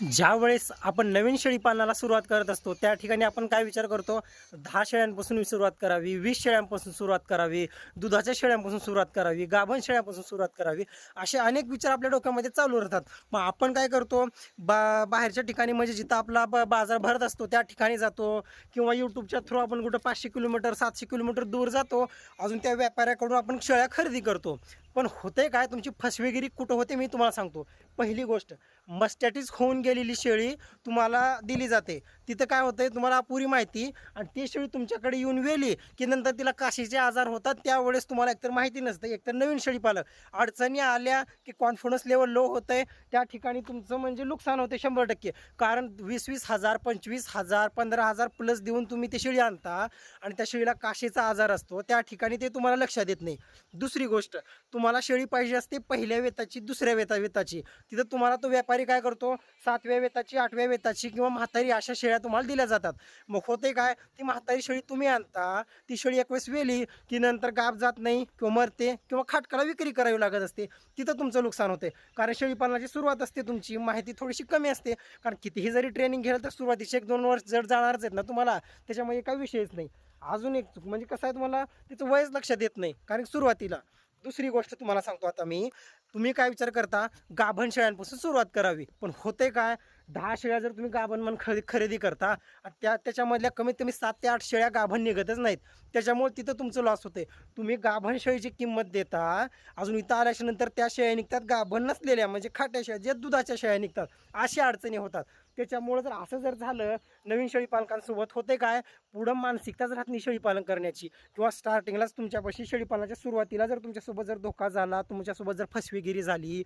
ज्या वेळेस आपण नवीन शेळी पालनाला सुरुवात करत असतो त्या ठिकाणी आपण काय विचार करतो? दहा शेळ्यांपासून सुरुवात करावी वीस शेळ्यांपासून सुरुवात करावी दुधाच्या शेळ्यांपासून सुरुवात करावी गाभण शेळ्यांपासून सुरुवात करावी असे अनेक विचार आपल्या डोक्यामध्ये चालू राहतात. मग आपण काय करतो? बा बाहेरच्या ठिकाणी म्हणजे जिथं आपला ब- बाजार भरत असतो त्या ठिकाणी जातो किंवा यूट्यूबच्या थ्रू आपण कुठं पाचशे किलोमीटर सातशे किलोमीटर दूर जातो अजून त्या व्यापाऱ्याकडून आपण शेळ्या खरेदी करतो. पण होते काय? तुमची फसवेगिरी कुठं होते मी तुम्हाला सांगतो. पहिली गोष्ट मस्टॅटिस होऊन गेलेली शेळी तुम्हाला दिली जाते. तिथं काय होतंय तुम्हाला पुरी माहिती आणि ती शेळी तुमच्याकडे येऊन वेली की नंतर तिला काशीचे आजार होतात त्यावेळेस तुम्हाला एकतर माहिती नसतं. एकतर नवीन शेळीपालक अडचणी आल्या की कॉन्फिडन्स लेवल लो होतंय. त्या ठिकाणी तुमचं म्हणजे नुकसान होते शंभर टक्के. कारण वीस वीस हजार पंचवीस हजार पंधरा हजार प्लस देऊन तुम्ही ती शेळी आणता आणि त्या शेळीला काशीचा आजार असतो. त्या ठिकाणी ते तुम्हाला लक्षात येत नाही. दुसरी गोष्ट तुम्हाला शेळी पाहिजे असते पहिल्या वेताची दुसऱ्या वेता वेताची तिथं तुम्हाला तो व्यापारी काय करतो? सातव्या वेताची आठव्या वेताची किंवा म्हातारी अशा शेळ्या तुम्हाला दिल्या जातात. मग होते काय? ती म्हातारी शेळी तुम्ही आणता ती शेळी एक वेळेस वेली की नंतर गाप जात नाही किंवा मरते किंवा खाटकाला विक्री करावी लागत असते. तिथं तुमचं नुकसान होते कारण शेळी पालनाची सुरुवात असते तुमची माहिती थोडीशी कमी असते. कारण कितीही जरी ट्रेनिंग घ्याल तर सुरुवातीचे एक दोन वर्ष जर जाणारच आहेत ना तुम्हाला. त्याच्यामुळे काही विषयच नाही. अजून एक चूक म्हणजे कसं आहे तुम्हाला त्याचं वयच लक्षात येत नाही. कारण सुरुवातीला दुसरी गोष्ट तुम्हाला सांगतो आता मी. तुम्ही काय विचार करता गाभण शेळ्यांपासून सुरुवात करावी. पण होते काय? दहा शेळ्या जर तुम्ही गाभण म्हणून खरेदी खरेदी करता आणि त्या त्याच्यामधल्या कमीत कमी सात ते आठ शेळ्या गाभण निघतच नाहीत. त्याच्यामुळे तिथं तुमचं लॉस होते तुम्ही गाभण शेळीची किंमत देता अजून इथं आल्याच्यानंतर त्या शेळ्या निघतात गाभण नसलेल्या म्हणजे खाट्या शेळ्या जे दुधाच्या शेळ्या निघतात अशा अडचणी होतात. त्याच्यामुळं जर असं जर झालं नवीन शेळीपालकांसोबत होते काय? पुढं मानसिकताच राहत नाही शेळीपालन करण्याची. किंवा स्टार्टिंगलाच तुमच्यापाशी शेळीपालनाच्या सुरुवातीला जर तुमच्यासोबत जर धोका झाला तुमच्यासोबत जर फसवेगिरी झाली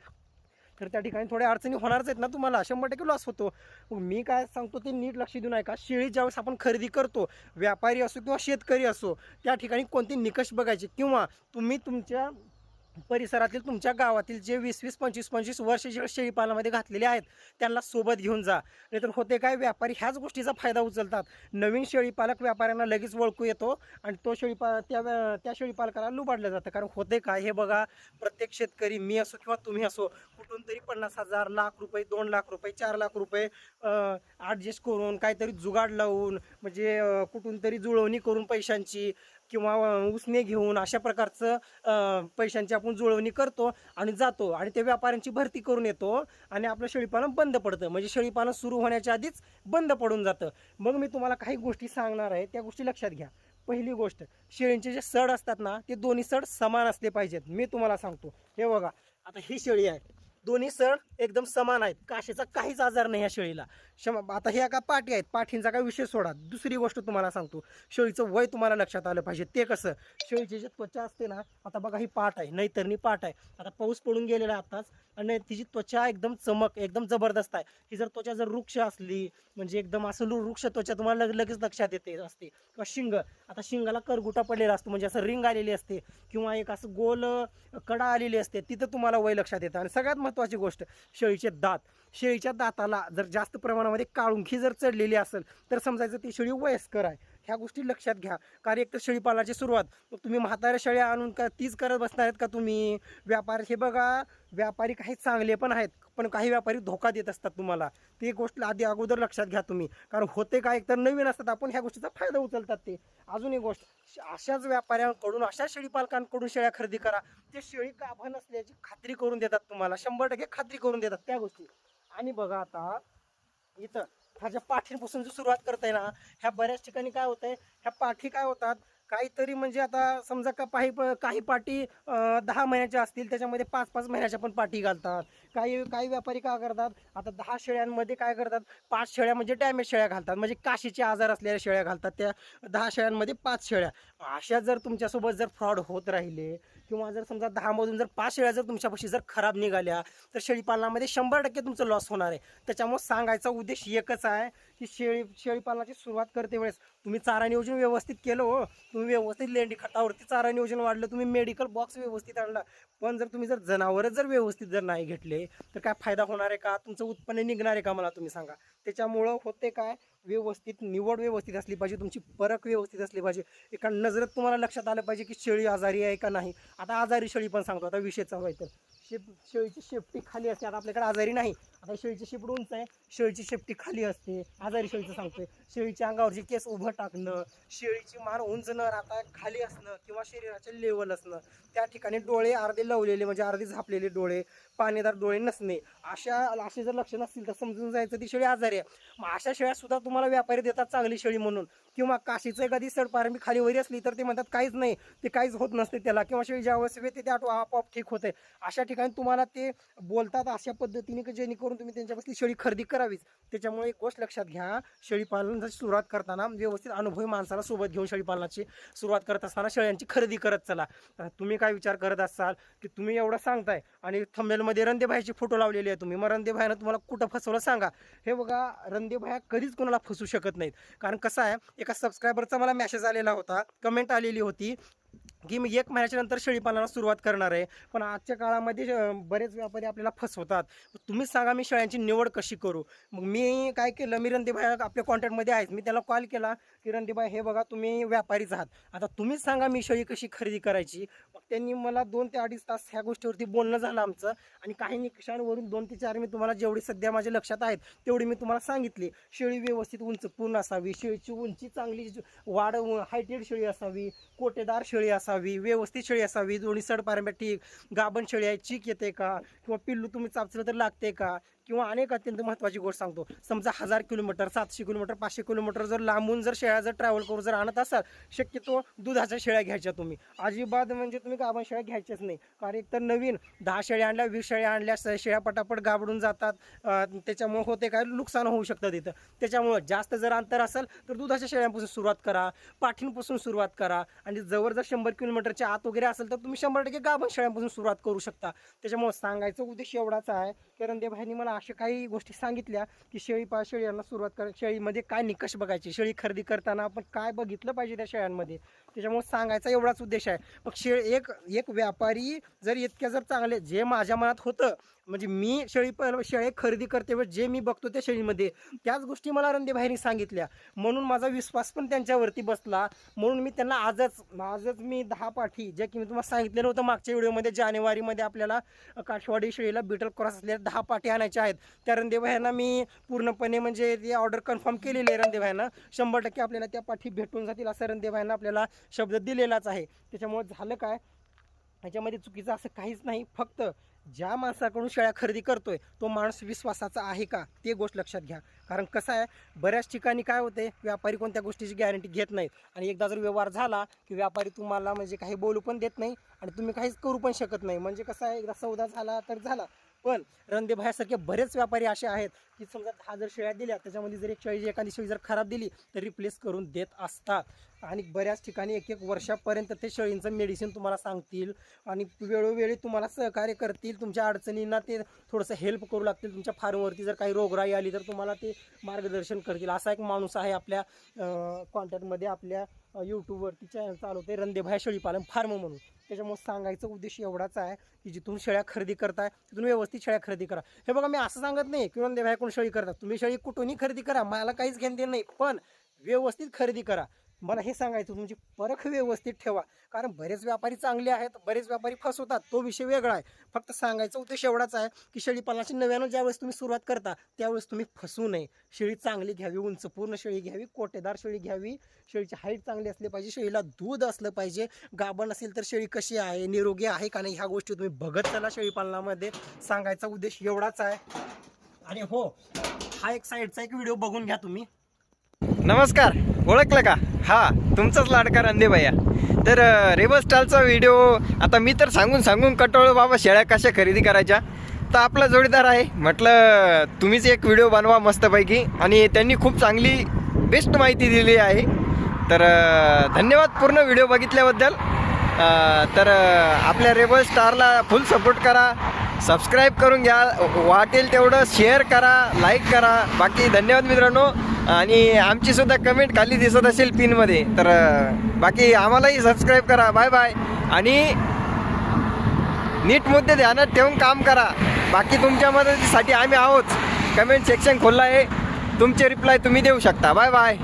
तर त्या ठिकाणी थोड्या अडचणी होणारच आहेत ना तुम्हाला. शंभर टक्के लॉस होतो. मी काय सांगतो ते नीट लक्ष देऊन ऐका शेळी ज्यावेळेस आपण खरेदी करतो व्यापारी असो किंवा शेतकरी असो त्या ठिकाणी कोणते निकष बघायचे किंवा तुम्ही तुमच्या परिसरातील तुमच्या गावातील जे वीस वीस पंचवीस पंचवीस वर्ष जे शेळीपालनामध्ये घातलेले आहेत त्यांना सोबत घेऊन जा. नाहीतर होते काय व्यापारी ह्याच गोष्टीचा फायदा उचलतात. नवीन शेळीपालक व्यापाऱ्यांना लगेच ओळखू येतो आणि तो शेळीपा त्या त्या शेळीपालकाला लुबाडलं जातं. कारण होते काय हे बघा प्रत्येक शेतकरी मी असो किंवा तुम्ही असो कुठून तरी पन्नास हजार लाख रुपये दोन लाख रुपये चार लाख रुपये ॲडजस्ट करून काहीतरी जुगाड लावून म्हणजे कुठून तरी जुळवणी करून पैशांची किंवा उसने घेऊन अशा प्रकारचं पैशांची आपण जुळवणी करतो आणि जातो आणि त्या व्यापाऱ्यांची भरती करून येतो आणि आपलं शेळीपालन बंद पडतं. म्हणजे शेळीपालन सुरू होण्याच्या आधीच बंद पडून जातं. मग मी तुम्हाला काही गोष्टी सांगणार आहे त्या गोष्टी लक्षात घ्या. पहिली गोष्ट शेळींचे जे सड असतात ना ते दोन्ही सड समान असले पाहिजेत. मी तुम्हाला सांगतो. हे बघा आता ही शेळी आहे. दोन्ही सण एकदम समान आहेत. काशीचा काहीच आजार नाही या शेळीला. क्षमा आता ह्या का पाठी आहेत. पाठींचा काय विषय सोडा. दुसरी गोष्ट तुम्हाला सांगतो. शेळीचं वय तुम्हाला लक्षात आलं पाहिजे. ते कसं? शेळीची जी त्वचा असते ना आता बघा ही पाठ आहे. नैतरणी पाठ आहे. आता पाऊस पडून गेलेला आताच आणि तिची त्वचा एकदम चमक एकदम जबरदस्त आहे. ही जर त्वचा जर वृक्ष असली म्हणजे एकदम असं वृक्ष त्वचा तुम्हाला लगेच लक्षात येते असते. किंवा शिंग. आता शिंगाला करगुटा पडलेला असतो. म्हणजे असं रिंग आलेली असते. किंवा एक असं गोल कडा आलेली असते. तिथं तुम्हाला वय लक्षात येतं. आणि सगळ्यात महत्त्वाची गोष्ट शेळीचे दात. शेळीच्या दाताला जर जास्त प्रमाणामध्ये काळुंखी जर चढलेली असेल तर समजायचं ती शेळी वयस्कर आहे. ह्या गोष्टी लक्षात घ्या. कारण एकतर शेळीपालाची शेळीपालनाची सुरुवात. तुम्ही म्हाताऱ्या शेळ्या आणून का तीच करत बसणार आहेत का तुम्ही? व्यापार हे बघा व्यापारी काही चांगले पण आहेत पण काही व्यापारी धोका देत असतात तुम्हाला. ती गोष्ट आधी अगोदर लक्षात घ्या तुम्ही. कारण होते काय एकतर नवीन असतात आपण ह्या गोष्टीचा फायदा उचलतात ते. अजून एक गोष्ट अशाच व्यापाऱ्यांकडून अशा शेळीपालकांकडून शेळ्या खरेदी करा ते शेळी गाभा नसल्याची खात्री करून देतात तुम्हाला. शंभर टक्के खात्री करून देतात त्या गोष्टी. आणि बघा आता इथं ह्याच्या पाठीपासून जी सुरुवात करताय ना ह्या बऱ्याच ठिकाणी काय होतंय ह्या पाठी काय होतात? काहीतरी म्हणजे आता समजा का काही काही पाठी दहा महिन्याच्या असतील त्याच्यामध्ये पाच पाच महिन्याच्या पण पाठी घालतात. काही काही व्यापारी काय करतात? आता दहा शेळ्यांमध्ये काय करतात? पाच शेळ्या म्हणजे डॅमेज शेळ्या घालतात. म्हणजे काशीचे आजार असलेल्या शेळ्या घालतात. त्या दहा शेळ्यांमध्ये पाच शेळ्या. अशा जर तुमच्यासोबत जर फ्रॉड होत राहिले किंवा जर समजा दहामधून जर पाच शेळ्या जर तुमच्यापाशी जर खराब निघाल्या तर शेळीपालनामध्ये शंभर टक्के तुमचं लॉस होणार आहे. त्याच्यामुळे सांगायचा उद्देश एकच आहे की शेळी शेळीपालनाची सुरुवात करते वेळेस. तुम्ही चारा नियोजन व्यवस्थित केलं हो. तुम्ही व्यवस्थित लेंडी खतावरती चारा नियोजन वाढलं तुम्ही मेडिकल बॉक्स व्यवस्थित आणला. पण जर तुम्ही जर जनावरं जर व्यवस्थित जर नाही घेतले तर काय फायदा होणार आहे का? तुमचं उत्पन्न निघणार आहे का? मला तुम्ही सांगा. त्याच्यामुळं होते काय? व्यवस्थित निवड व्यवस्थित असली पाहिजे तुमची परख व्यवस्थित असली पाहिजे. एका नजरेत तुम्हाला लक्षात आलं पाहिजे की शेळी आजारी आहे का नाही. आता आजारी शेळी पण सांगतो आता विषय चालू आहे तर. शेप शेळीची शेपटी खाली असते आता आपल्याकडे आजारी नाही. आता शेळीची शेपट उंच आहे शेळीची शेपटी खाली असते. आजारी शेळीचं सांगतोय. शेळीच्या अंगावरची केस उभं टाकणं शेळीची मान उंच न राहता खाली असणं किंवा शरीराचे लेवल असणं त्या ठिकाणी डोळे अर्धे लवलेले म्हणजे अर्धे झापलेले डोळे पाणीदार डोळे नसणे. अशा असे जर लक्ष असतील तर समजून जायचं ती शेळी आजारी आहे. मग अशा शेळ्या सुद्धा तुम्हाला व्यापारी देतात चांगली शेळी म्हणून. किंवा काशीचं एखादी सडपारंबी खाली वरी असली तर ते म्हणतात काहीच नाही ते काहीच होत नसते त्याला. किंवा शेळी ज्या वेळेस येते ते आटो- आपोआप ठीक होते अशा ठिकाणी तुम्हाला ते बोलतात अशा पद्धतीने की जेणेकरून तुम्ही त्यांच्यापासून शेळी खरेदी करावीच. त्याच्यामुळे एक गोष्ट लक्षात घ्या शेळीपालनाची सुरुवात करताना व्यवस्थित अनुभवी माणसाला सोबत घेऊन शेळीपालनाची सुरुवात करत असताना शेळ्यांची खरेदी करत चला. तर तुम्ही काय विचार करत असाल की तुम्ही एवढं सांगताय आणि थंबेलमध्ये रंदेभाईचे फोटो लावलेले आहे तुम्ही. मग रंदेभाईनं तुम्हाला कुठं फसवलं सांगा. हे बघा रंदेभाया कधीच कोणाला फसू शकत नाहीत. कारण कसं आहे एका सबस्क्रायबरचा मला मेसेज आलेला होता कमेंट आलेली होती की मी एक महिन्याच्या नंतर शेळीपालनाला सुरुवात करणार आहे. पण आजच्या काळामध्ये बरेच व्यापारी आपल्याला फसवतात. तुम्हीच सांगा मी शेळ्यांची निवड कशी करू? मग मी काय केलं मी रणदीबाई आपल्या कॉन्टॅक्टमध्ये आहेत. मी त्याला कॉल केला की रणदीबाई हे बघा तुम्ही व्यापारीच आहात. आता तुम्हीच सांगा मी शेळी कशी खरेदी करायची? त्यांनी मला दोन ते अडीच तास ह्या गोष्टीवरती बोलणं झालं आमचं. आणि काही निकषांवरून दोन ते चार मी तुम्हाला जेवढी सध्या माझ्या लक्षात आहेत तेवढी मी तुम्हाला सांगितली. शेळी व्यवस्थित उंच पूर्ण असावी शेळीची उंची चांगली वाढ हायटेड शेळी असावी कोटेदार शेळी असावी व्यवस्थित शेळी असावी दोन्ही सडपारंब्या ठीक गाभण शेळी आहे चीक येते का किंवा पिल्लू तुम्ही चापचलं तर लागते का किंवा अनेक अत्यंत महत्त्वाची गोष्ट सांगतो. समजा हजार किलोमीटर सातशे किलोमीटर पाचशे किलोमीटर जर लांबून जर शेळ्या जर ट्रॅव्हल करून जर आणत असाल शक्यतो दुधाच्या शेळ्या घ्यायच्या तुम्ही. अजिबात म्हणजे तुम्ही गाभण शेळ्या घ्यायच्याच नाही. कारण एक तर नवीन दहा शेळ्या आणल्या वीस शेळ्या आणल्या शेळ्या पटापट गाबडून जातात. त्याच्यामुळं त्याच्यामुळे होते काय? नुकसान होऊ शकतं तिथं. त्याच्यामुळं जास्त जर अंतर असेल तर दुधाच्या शेळ्यांपासून सुरुवात करा. पाठींपासून सुरुवात करा. आणि जवळ जर शंभर किलोमीटरच्या आत वगैरे असेल तर तुम्ही शंभर टक्के गाभण शेळ्यांपासून सुरुवात करू शकता. त्याच्यामुळं सांगायचा उद्देश एवढाच आहे. की रणदेभाईंनी मला अशा काही गोष्टी सांगितल्या की शेळी पा शेळ्यांना सुरुवात कर. शेळीमध्ये काय निकष बघायचे? शेळी खरेदी करताना आपण काय बघितलं पाहिजे त्या शेळ्यांमध्ये? त्याच्यामुळे सांगायचा एवढाच उद्देश आहे. मग शेळ एक एक व्यापारी जर इतक्या जर चांगले जे माझ्या मनात होतं म्हणजे मी शेळी शेळे शेळी खरेदी करते वेळेस जे मी बघतो त्या शेळीमध्ये त्याच गोष्टी मला रणदेभाईंनी सांगितल्या. म्हणून माझा विश्वास पण त्यांच्यावरती बसला. म्हणून मी त्यांना आजच आजच मी दहा पाठी जे की मी तुम्हाला सांगितलेलं होतं मागच्या व्हिडिओमध्ये जानेवारीमध्ये आपल्याला काठवाडी शेळीला बिटल क्रॉस असलेल्या दहा पाठी आणायच्या आहेत. त्या रणदेभाईंना मी पूर्णपणे म्हणजे ती ऑर्डर कन्फर्म केलेली आहे रणदेभाईंना शंभर टक्के आपल्याला त्या पाठी भेटून जातील असं रणदेभाईंना आपल्याला शब्द दिलेलाच आहे. त्याच्यामुळे झालं काय? ह्याच्यामध्ये चुकीचं असं काहीच नाही. फक्त ज्या माणसाकडून शेळ्या खरेदी करतोय तो माणूस विश्वासाचा आहे का? ते गोष्ट लक्षात घ्या. कारण कसं आहे बऱ्याच ठिकाणी काय होते व्यापारी कोणत्या गोष्टीची गॅरंटी घेत नाहीत. आणि एकदा जर व्यवहार झाला की व्यापारी तुम्हाला म्हणजे काही बोलू पण देत नाही आणि तुम्ही काहीच करू पण शकत नाही. म्हणजे कसं आहे एकदा सौदा झाला तर झाला. पण रणदेभायासारखे बरेच व्यापारी असे आहेत की समजा दहा जर शेळ्या दिल्या त्याच्यामध्ये जर एक शेळी एखादी शेळी जर खराब दिली तर रिप्लेस करून देत असतात. आणि बऱ्याच ठिकाणी एक एक वर्षापर्यंत ते शेळींचं मेडिसिन तुम्हाला सांगतील आणि वेळोवेळी तुम्हाला सहकार्य करतील. तुमच्या अडचणींना ते थोडंसं हेल्प करू लागतील. तुमच्या फार्मवरती जर काही रोगराई आली तर तुम्हाला ते मार्गदर्शन करतील. असा एक माणूस आहे आपल्या कॉन्टॅक्टमध्ये आपल्या यूट्यूबवरती चॅनल चालवते रंदेभाया शेळीपालन फार्म म्हणून. त्याच्यामुळे सांगायचा उद्देश एवढाच आहे की जिथून शेळ्या खरेदी करताय तिथून व्यवस्थित शेळ्या खरेदी करा. हे बघा मी असं सांगत नाही की रणदेभायाकडून शेळी करता तुम्ही शेळी कुठूनही खरेदी करा. मला काहीच घेणं नाही. पण व्यवस्थित खरेदी करा. मला हे सांगायचं तुमची परख व्यवस्थित ठेवा. कारण बरेच व्यापारी चांगले आहेत बरेच व्यापारी फसवतात तो विषय वेगळा आहे. फक्त सांगायचा उद्देश एवढाच आहे की शेळीपालनाची नव्यानं ज्यावेळेस तुम्ही सुरुवात करता त्यावेळेस तुम्ही फसू नये. शेळी चांगली घ्यावी उंच पूर्ण शेळी घ्यावी कोटेदार शेळी घ्यावी. शेळीची हाईट चांगली असली पाहिजे शेळीला दूध असलं पाहिजे. गाभण असेल तर शेळी कशी आहे निरोगी आहे का नाही ह्या गोष्टी तुम्ही बघत चला शेळीपालनामध्ये सांगायचा उद्देश एवढाच आहे. आणि हो हा एक साईडचा एक व्हिडिओ बघून घ्या तुम्ही. नमस्कार ओळखलं का? हा तुमचाच लाडका रंदे भैया तर अं, रेबल व्हिडिओ आता मी तर सांगून सांगून कटोळ बाबा शेळ्या कशा खरेदी करायच्या? तर आपला जोडीदार आहे. म्हटलं तुम्हीच एक व्हिडिओ बनवा मस्तपैकी. आणि त्यांनी खूप चांगली बेस्ट माहिती दिली आहे. तर धन्यवाद पूर्ण व्हिडिओ बघितल्याबद्दल. तर आपल्या रेबल स्टारला फुल सपोर्ट करा. सबस्क्राईब करून घ्या. वाटेल तेवढं शेअर करा लाईक करा. बाकी धन्यवाद मित्रांनो. आणि आमची सुद्धा कमेंट खाली दिसत असेल पिनमध्ये तर बाकी आम्हालाही सबस्क्राईब करा. बाय बाय आणि नीट मुद्दे ध्यानात ठेवून काम करा. बाकी तुमच्या मदतीसाठी आम्ही आहोत. कमेंट सेक्शन खोललं आहे. तुमचे रिप्लाय तुम्ही देऊ शकता. Bye bye